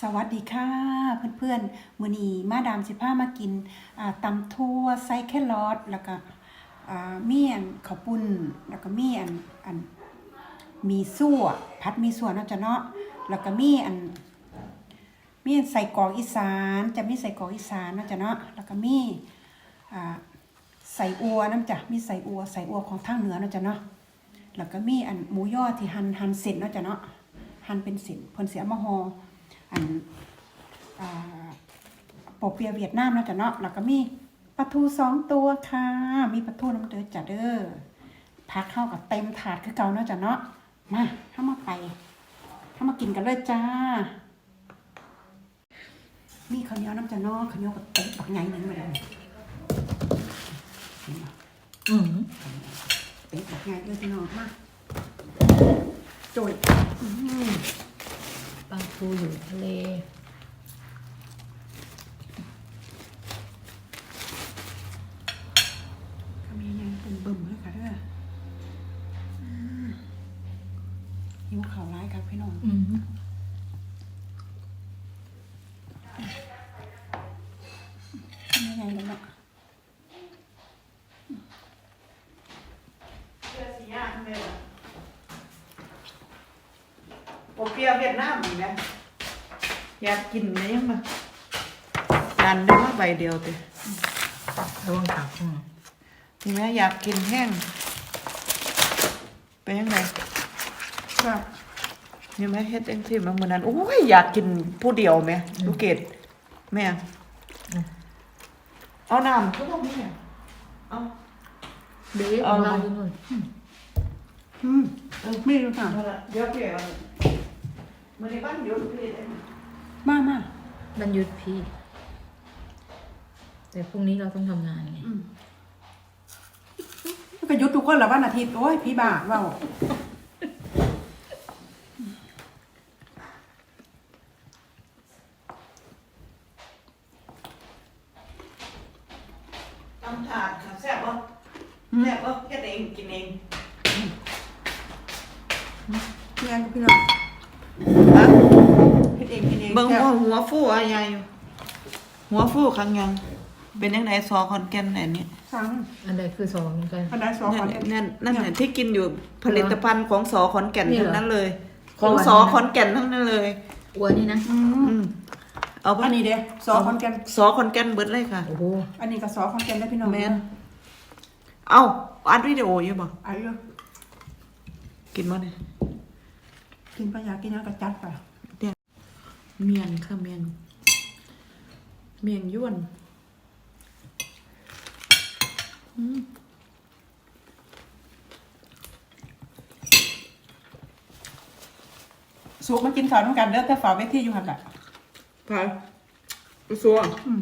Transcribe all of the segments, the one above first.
สวัสดีค่ะเพื่อนๆมื้อนี้มาดามสิพามากินตำทั่วไส้แครอทแล้วก็อ่ามีอันข้าวปุ้นแล้วก็มีอันอันมีซั่วผัดมีซั่วเนาะจ้ะเนาะแล้วก็มีอันมีใส่กรอกอีสานจะมีใส่กรอกอีสานเนาะจ้ะเนาะแล้วก็มีใส่อัวน้ำจ้ะมีใส่อัวใส่อัวของทางเหนือเนาะจ้ะเนาะแล้วก็มีอันหมูยอที่หั่นหั่นเสร็จเนาะจ้ะเนาะหั่นเป็นเส้นเพิ่นสิเอามาห่อ อันอ่าปอเปียะเวียดนามนะจ๊ะเนาะแล้วก็มีปลาทูสองตัวค่ะ มีปลาทูน้ำเดือดจ้ะเด้อพักเข้ากับเต็มถาดคือเก่าเนาะจ๊ะเนาะมาเข้ามาไปเข้ามากินกันเลยจ้ามีข้าวเหนียวน้ำจ้ะเนาะข้าวเหนียวกับเต็มปักใหญ่หนึ่งมาเลยเห็นปะอืมเต็มปักใหญ่เลยพี่น้องมาโจยอื้อหือป ลาทูอยู่ทะเล ทำยังไงเป็นเบิ่มเลยค่ะเด้ออืมหิวข่าวร้ายครับพี่น้อง อืม ทำยังไงแล้วเนาะ เสื้อสีย่างเลยเหรอ โอเปียเวียดนามอีกนะอยากกินไหมยังมาจานได้ว่าใบเดียวเตะระวังขาอืมนี่ไหมอยากกินแห้งเป็นยังไงก็นี่ไหมเฮ็ดเองที่มาเมื่อนั้นโอ้ยอยากกินผู้เดียวไหมลูกเกดแม่เอาน้ำก็ต้องนี่เอาเดี๋ยวเอาเรามาดูนู่นอืมไม่รู้ค่ะเอาละเดี๋ยวเกี่ยว มันในบ้านเดี๋ยวลูกเกดเองมามามันหยุดพี่ แต่พรุ่งนี้เราต้องทำงานไงอืมก็หยุดทุกคนละวันอาทิตย์ โอ้ย พี่บ้าเว้าตำถาดค่ะแซ่บปะแซ่บปะเฮ็ดเองกินเองเพื่อนพี่น้องฮะเฮ็ด เองกินเองเบิ่งแซ่หัวบหัวฟูอะยายอยู่หัวฟูครั้งยัง เป็นยังไงซอคอนแก่นไหนนี่สั่งอันใดคือสองเหมือนกัน อันใดสองคนนั่นนั่นนั่นที่กินอยู่ผลิตภัณฑ์ของสอขอนแก่นนี่เหรอ ทั้งนั้นเลย ของตัวนี้สอนะขอนแก่นทั้งนั้นเลยอ้วนนี่นะ อืมอืมเอาอันนี้เด้สองคนกันสอขอนแก่นเบิดเลยค่ะ โอ้โหอันนี้ก็สองคนกันได้พี่น้องแมนเอาอัดวิดีโออยู่บ่ไอ้เด้อกินมาเนี่ยกินปลาอยากกินหยังก็จัดไป เมียงค่ะเมียงเมียงยวนอืมสุกมากินข้าวน้ำกันเด้อแต่ฝากไว้ที่อยู่หั่นแหละไปซัวอืม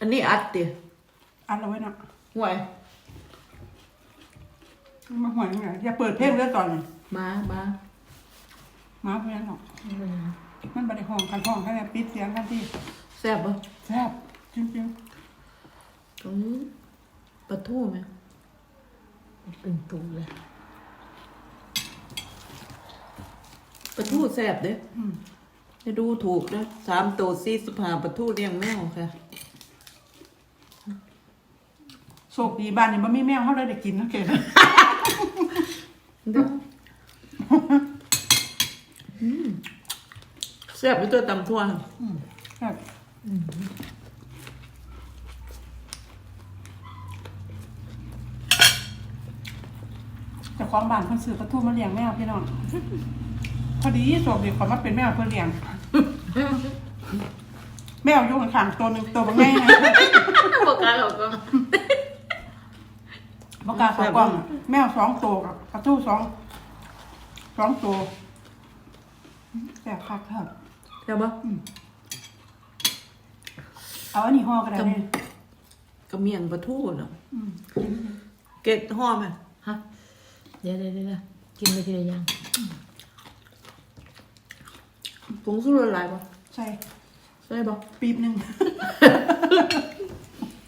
อันนี้อัดติอันเอาไว้เนาะห่วย มาหวยยังไงอย่าเปิดเพลงเรื่องก่อนเลยมามามาเพื่อนหรอกไม่เป็นไรมันบริห้องกันห้องแค่นี้ปิดเสียงกันที่แซ่บปะแซ่บจริงอืมปลาทูไหมเป็นตูเลยปลาทูแซ่บเด้ๆอืมจะดูถูกนะสามตัวสี่สิบห้าปลาทูเลี้ยงแมวค่ะโชคดีบ้านนี้มันมีแมวเขาเลยได้กินนะเก๋ แซ่บไปตัวตำทั่วน่ะอืมแซ่บเจ้าของบ้านเพิ่นซื้อปลาทูมาเลี้ยงแมวพี่น้องพอดีโชคดีขอมาเป็นแมวเพิ่นเลี้ยง แมวอยู่ข้างๆตัวหนึ่งตัวบางไงนะบอกกันหรอกก็ บอกกล้าเขากล้องอะแมวสองตัวกับปลาทูสองสองตัวแซ่บคักครับใช่ปะเอาอันนี้ห่อก็ได้เลยกระเมียงปลาทูเนาะอืมเก็ดห่อไหมฮะเดี๋ยวเดี๋ยวเดี๋ยวกินไปทีละอย่างผงสู้ละลายปะใช่ใช่ปะปีบหนึ่ง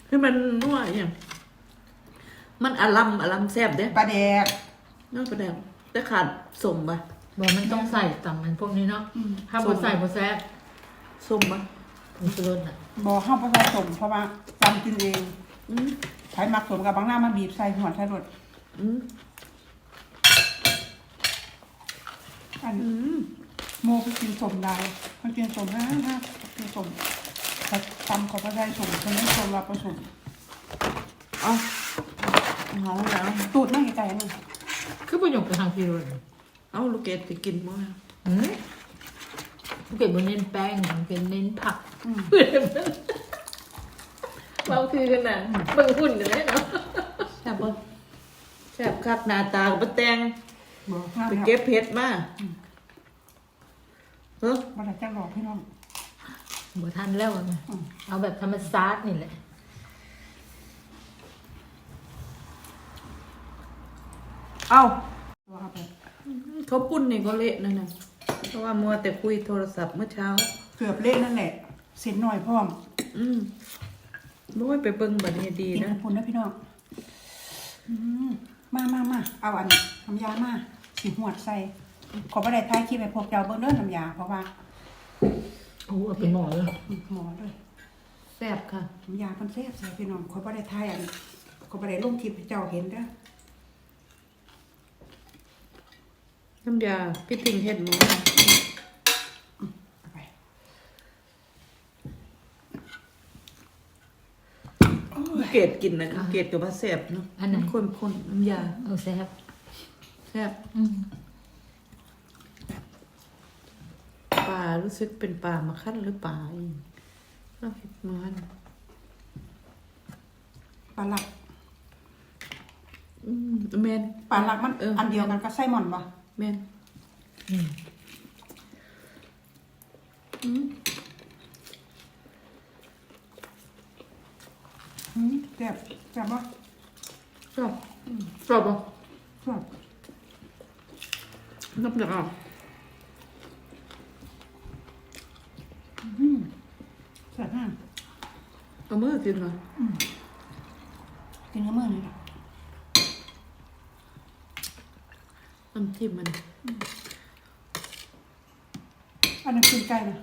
คือมันนัวอย่าง มันอลัมอลัมแซ่บเด้ปลาแดกน่าประเดี๋ยวแต่ขาดสมปะ บอกมันต้องใส่ต่ำมันพวกนี้เนาะอืม ถ้าบ่ใส่บ่แซ่บสมปะผงชูรสอะบ่เฮาบ่ผสมเพราะว่าตำกินเองอืมไผมักสมกับบางหน้ามาบีบใส่หัวใส่รสอืมอันอืมโมไปกินสมได้มันกินสมนะนะกินสมแต่ตำเขาก็ได้สมคนนั้นสมว่าผสมเอา เอาแล้วตูดนั่งไกลๆนั่นคือประโยคไปทางพี่รสเอาลูกเกดไปกินมั้งหืมภูเก็ตบนเน้นแป้งภูเก็ตเน้นผักอืมเบาคือกันน่ะเบิ่งหุ่นกันเลยเนาะแซ่บปะแซ่บคักหน้าตากับปะแตงบ่งามไปแล้วเก็บเพชรมาเฮ้ยบ่ได้จังหลอกพี่น้องบ่ทันแล้วอะนะอืมเอาแบบธรรมชาตินี่แหละ เอาว่าไปเขาปุ้นนี่ก็เละนั่นน่ะเพราะว่ามัวแต่คุยโทรศัพท์เมื่อเช้า เกือบเละนั่นแหละ เส้นหน่อยพร้อมอืมรู้ยไปเบิ่งบัดนี้ดีกินนะกับพุ่นนะพี่น้องอืมมามามาเอาอันนี้น้ำยามาสิหวดใส่ ขอบ่ได้ท้ายคลิปให้พวกเจ้าเบิ่งเด้อน้ำยาเพราะว่าโอ้เอาเป็นหมอเลยอืมหมอเลยแซ่บค่ะ น้ำยาเพิ่นแซ่บใส่พี่น้องขอบ่ได้ท้ายอันขอบ่ได้ลงคลิปให้เจ้าเห็นเด้อ น้ำยาพี่ทิงเห็ดหมูเอาไปลูกเกดกินนะลูกเกดกับว่าแซ่บเนาะมันข้นๆน้ำยาเอาแซ่บแซ่บอืมปลารู้สึกเป็นปลามาขั้นหรือปลาอีกเราเห็ดมันปลาหลักอืมแมนปลาหลักมัน เอออันเดียวกันกับไส้หม่อนบ่ แมนอืมอืมอืมแซ่บแซ่บบ่ชอบชอบบ่ชอบน้ำยาอืมแซ่บมากเอามือกินมากินกับมื้อนี่ล่ะ น้ำจิ้มมันอันนั้นกินไก่นะ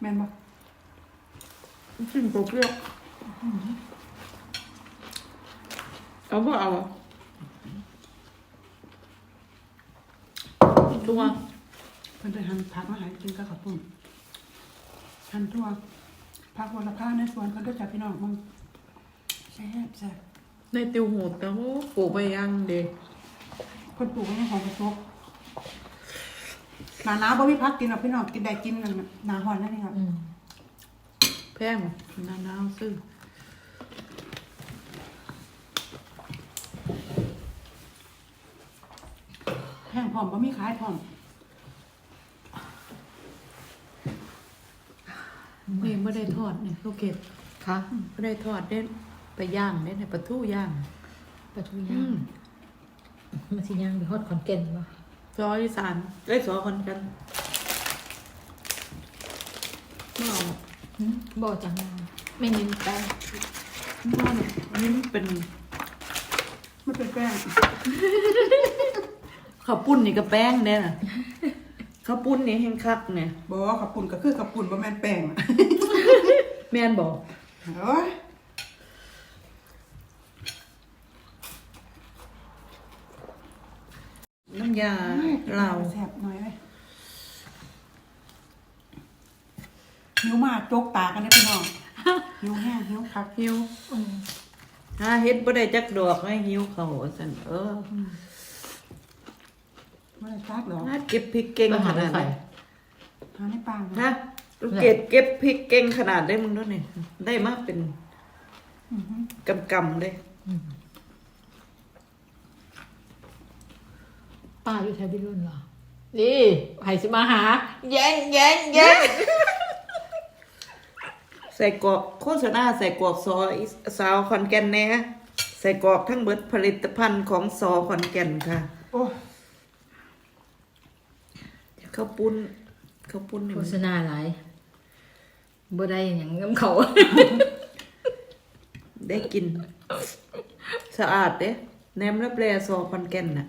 แม่นบ่น้ำจิ้มเปรี้ยวเอาบ่เอาอะตัวเพิ่นไปหั่นผักมาให้กินกับข้าวปุ้นหั่นทั่วผักวรพาในสวนเพิ่นก็จับพี่น้องมึงแซ่บแซ่บในติวโหดแต่ว่าปลูกไปยังเด็ก เพิ่นปลูกไว้ในของกระทบหนาหนาวบ่มีผักกินหรอกพี่น้องกินได้กินนั่นน่ะหนาฮ้อนนั่นนี่ครับอืมแพงหนาหนาวซื้อแห้งพร้อมบ่มีขายพร้อมนี่ไม่ได้ทอดเนี่ยลูกเกดค่ะไม่ได้ทอดเด่นไปย่างเด่นในปลาทูย่าง ปลาทูอืย่าง มมาสิย่างไปฮอดขอนแก่นบ่ซอยอีสานได้ซอคนกันไม่เอาหืมบ่จังไม่เน้นแป้งไม่เอาเนี่ยอันนี้มันเป็นมันเป็นแป้งข้าวปุ้นนี่กับแป้งเนี่ยน่ะข้าวปุ้นนี่แห้งคักเนี่ยบ่ขับปุ่นก็คือขับปุ่นบ่แม่นแป้งอะแม่นบอก โอ้ย น้ำ ยาลาวแซ่บหน่อยเว้ยหิวมากจกตากันเด้อพี่น้องหิวแห้งหิวคักหิวอืมหาเฮ็ดบ่ได้จักดอกให้หิวเขาวสั่นเออบ่ได้ซักหรอกหาเก็บพริกเก่งก็ขหาได้นาดใส่นั้นหาในป่าฮะลูกเกดเก็บพริกเก่งขนาดได้มึงด้วยนี่ได้มาเป็นอือฮึกำกำๆเลย อืม ป้าอยู่ไทยพี่รุ่นเหรอนี่ไผสิมาหา แย่งแย่งแย่งใส่กรอกโฆษณาใส่กรอกซออีสาวขอนแก่นแหน่ใส่กรอกทั้งเบิดผลิตภัณฑ์ของซอขอนแก่นค่ะโอ้ยข้าวปุ้นข้าวปุ้นนี่โฆมันษณาหลายบ่ได้หยังงำเขา ได้กิน สะอาดเด้แหนมรับแลซอขอนแก่นน่ะ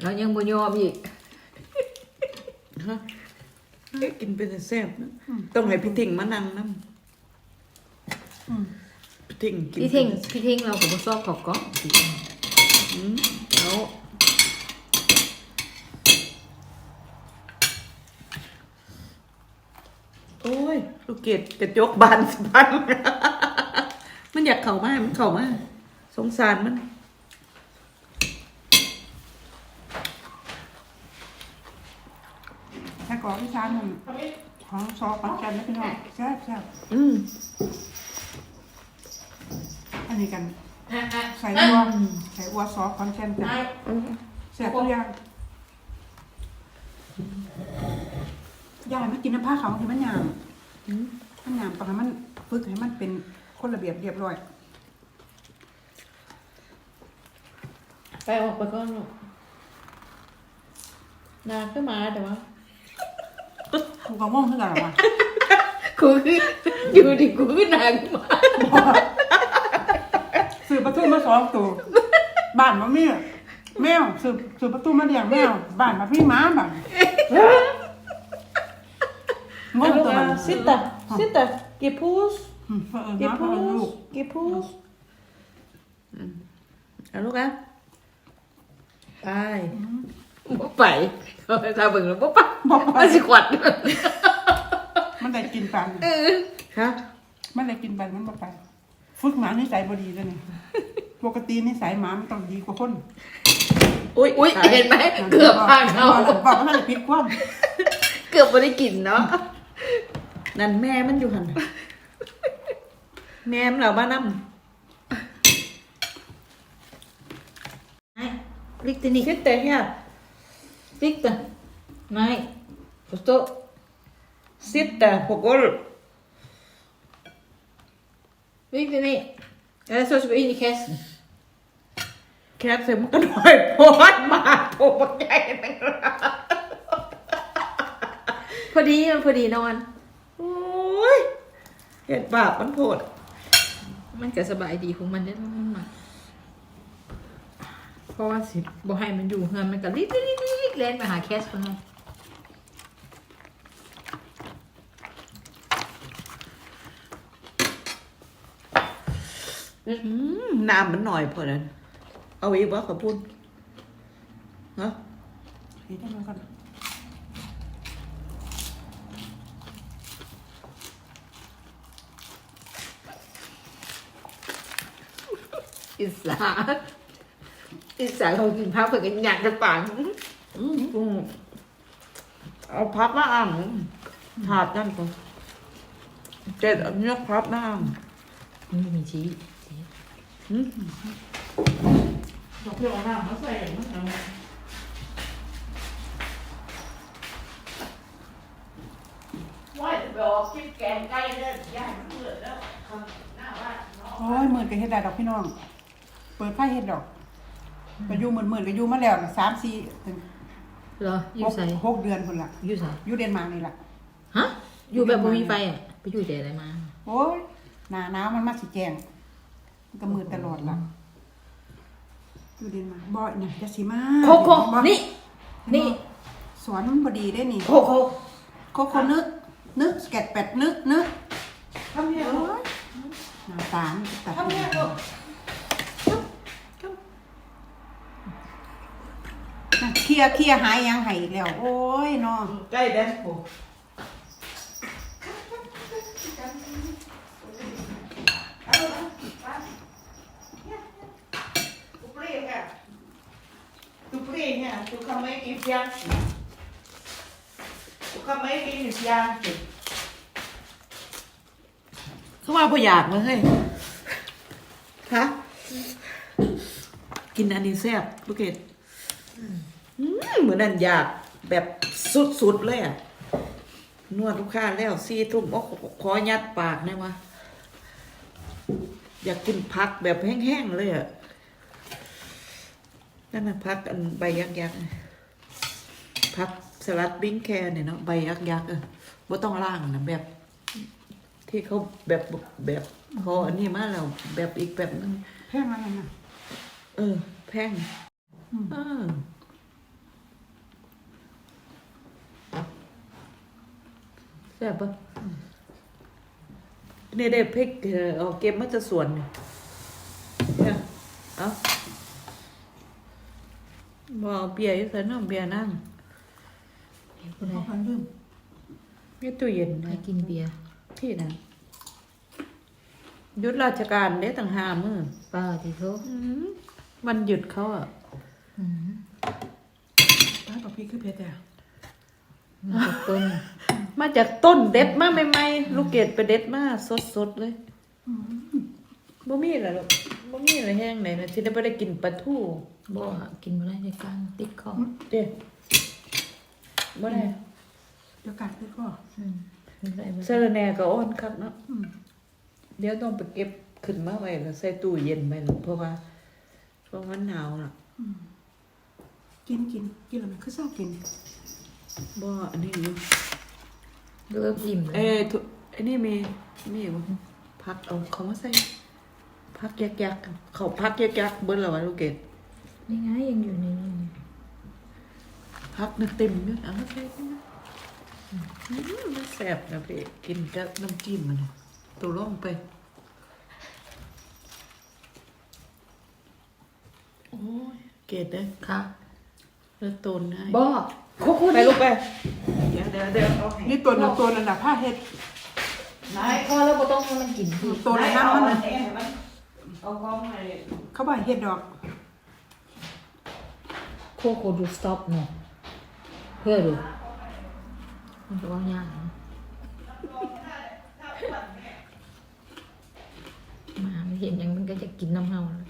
แล้วยังบ่ยอมอีกฮะเอ๊ะกินเป็นแต่แซ่บนะต้องให้พี่ทิงมานั่งน้อืมำพี่ทิงกินพี่เท่งเป็นแต่พี่เท่งเราก็บ่ชอบขอบก้องอืมเอาโอ้ย ลูกเกดกระจกบานสิบันมันอยากเข้ามามันเข้ามาสงสารมัน ถ้ากรอกที่ชามมันของซอปันกันแล้วพี่น้องแซ่บแซ่บอืมอันนี้กันใส่อัวใส่อัวซอสคอนเทนต์กันแซ่บทุกอย่างยายไม่กินน้ำผ้าเขาวที่มันหยามมันหยามตอนนั้นมันฝึกให้มันเป็นคนระเบียบเรียบร้อย ไปออกไปก่อนลูกนาขึ้นมาแต่ว่า กูก็ม่วงขึ้นกันหรอวะกูคืออยู่ดิกูคือนางมาสืบประตูมาสองตัวบ้านมาเมียแมวสืบสืบประตูมาเลี้ยงแมวบ้านมาพี่หม้าบ้านงงตัวมัน Sitta, sitta. Ge puss. อืมเผอิญ Ge นะเผอิญลูก puss. Ge puss. Mm. Ja, Luca. ไปบ่ไป ถ้าเบิ่งแล้วบ่ไปบอกไปมันสิขวัดมันได้กินปันฮะมันได้กินปันมันบ่ไปฝึกหมานิสัยบ่ดีเลยนี่ปกตินิสัยหมามันต้องดีกว่าคนอุ้ยอุ้ยตายเห็นไหมเกือบพลาดเขาบอกว่าท่านจะพิษความเกือบบ่ได้กินเนาะนั่นแม่มันอยู่หันแม่มันเหล่าบ้านน้ำ Riktigt ni. Sitta här. Sitta. Nej. Förstå. Sitta på golv. Riktigt ni. Eller så ska vi in i kassen. แคทเสร็ จมันก็หน่อยโพอดมาโผล่บักใหญ่นั่นพอดีมันพอดีนอน โอ้ยเห็ดบาปมันโผดมันก็สบายดีของมันได้อมันมาเพราะว่าสิบ่ให้มันอยู่เฮือนมันก็ลิดลิดลิดลิด เล่นไปหาแคสคนนั้นอืมน้ำมันหน่อยพอนั้นเอาอีกวะขอบคุณฮะเดี๋ยวจะมันก่อนอิสาอิสาเขากินพักเพื่อกันอยากจะปัง อืมอืมเอาพับมาอ่างถาดนั่นก่อนเจ็ดเอาเนื้อพับมาอ่างมันมีชี้ชี้อืมเราเพื่อเอาน้ำมาใส่มันเอาว่าจะไปออกคิดแกงไก่เด้อย่ามันเกิดแล้วหน้าบ้านโอ้ยหมื่นก็เฮ็ดได้ดอกพี่น้อง เปิดไพ่เฮ็ดดอกก็อยู่หมื่นหมื่นก็อยู่มาแล้วน่ะสามสี่ถึง เหรออยู่หกใส่หกเดือนคนละอยู่ใส่อยู่เดนมาร์กนี่แหละฮะอยู่แบบบ่มีไฟอะไปอยู่แต่อะไรมา โอ้ยหนาหนาวมันมาสิแจงมันก็มืดตลอดล่ะอยู่เดนมาร์กบ่อยนะจะสิมาโคโคบ่นี่นี่สวนมันบ่ดีได้นี่โคโคโคโคนึก นึกสแกตแปดนึกนึกทำยังไงโอ้ยหน้าตามันตัดทำยังไงลูกน่ะเค ลียร์เคลียร์หายยังใหายอีกแล้ว โอ้ยเนาะใกล้เด็กกู tu prega tu prega tu come i fianchi tu come i fianchi เขาว่าพออยากเลยเฮ้ยฮะกินอันนี้แซ่บลูกเกดอืม เหมือนนั่นอยากแบบสุดๆเลยอะนวดลูกค้าแล้วซีทุ่มโอ้ขอยัดปากได้วะอยากกินผักแบบแห้งๆเลยอะนั่นน่ะผักอันใบยักษ์ยักษ์ผักสลัดบิ้งแคเนี่ยเนาะใบยักษ์ยักษ์เออบ่ต้องล่างนะแบบ ที่เขาแบบแบบพออันนี้มาแล้วแบบอีกแบบนึงแค่นั้นนะเออ แพงเออ ซ่บปะนี่ได้พริกเอ่อเอาเก็บมาจะสวนนี่เนี่ยเอาบ่เอาเบียร์อยู่ใส่น้ำเบียร์นั่งเดี๋ยวคนไหนเขาพันลืมมีตู้เย็นไปนะกินเบียร์พี่นะหยุดราชการได้ตั้งห้ามือป้าที่เขาอืมวันหยุดเขาอะอืมป้าบอกพี่คือเพชรแต่มาจากต้น มาจากต้นเด็ดมาใหม่ๆลูกเกดไปเด็ดมาสดๆเลยบ่มีอะไรหรอกบ่มีอะไรแห้งไหนนะที่ได้บ่ได้กินปลาทูบ่กินมาได้ในกลางติดคอเด้บ่ได้เดี๋ยวกัดด้วยก็อืมกินได้บ่เซรแหน่ก็อ่อนคักเนาะเดี๋ยวต้องไปเก็บขึ้นมาไว้แล้วใส่ตู้เย็นไว้แล้วเพราะว่าเพราะมันหนาวน่ะกินกินกินแล้วมันคือเศร้ากินบ่อันนี้อยู่ เริ่มอิ่มเลเอ้ยยทุอันนี้มีมีอยู่พักเอาเขามาใส่พักยักๆเขาพักยักๆเบิ่นแล้วว่าลูกเกดนี่ไงยังอยู่ในนี่ไงพักนึกเต็มอยู่เอามาใส่นี่นะอืมมันแซ่บนะพี่กินกับน้ำจิ้มมันน่ะตัวลงไปโอ้ยเกดเด้อค่ะ แล้วตูนให้บ่โคคุไปลูกไปเดี๋ยวเดี๋ยวเดี๋ยวเอาให้นี่ตัวนึงตัวนั้นน่ะผ้าเฮ็ดนายพอแล้วบ่ต้องให้มันกินพี่ตัวในน้ำมันเอาน่ะอัให้มันเอาของให้เขาบอกให้เฮ็ดดอก โคโคดูสต็อปเนาะเพื่อดูมันจะว่ายากนะหมามันเห็นอย่างมันก็จะกินน้ำเฮาแล้ว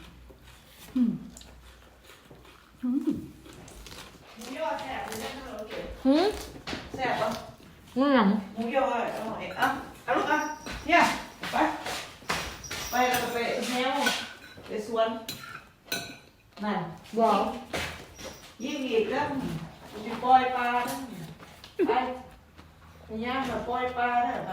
อืมอืม หืมแซ่บปะนี่หยังหมูยออร่อยอะเอาลูกอะเนี่ยไปไปแล้วก็ไปแนวไปสวนนั่นบ่ยิ่งอีกแล้วจะปล่อยปลาแล้วเนี่ยไปไปย่างมาปล่อยปลาได้ไป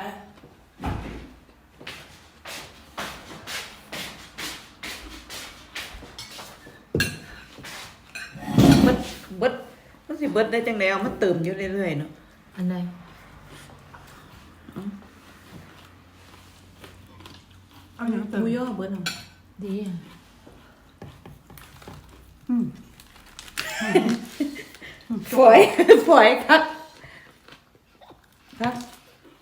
เบิดเบิดมันสิ เบิดได้จังไดเอามันเติมอยู่เรื่อยๆเนาะอันใดเอาอย่างหเติมมูย่อเบิดเอาดีอะอืมฝอยฝอยครับครับ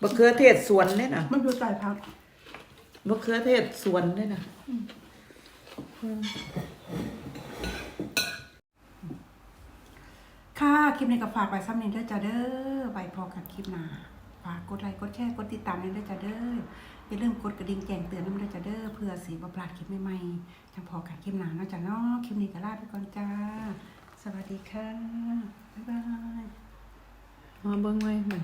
มะเขือเทศสวนเนี่ยนะมันดูใต้พักมะเขือเทศสวนเนี่ยนะ ค่ะ คลิปนี้ก็ฝากไว้ซ้ำนี้ด้วยจ้าเด้อไปพอกันคลิปหน้าฝากกดไลค์กดแชร์กดติดตามด้วยจ้าเด้ออย่าลืมกดกระดิ่งแจ้งเตือนด้วยจ้าเด้อเพื่อสีบ่พลาดคลิปใหม่ๆจังพอกันคลิปหน้านาะจ้าเนาะคลิปนี้ก็ลาไปก่อนจ้า สวัสดีค่ะบ๊ายบายมาเบิ้งไว้เหมือน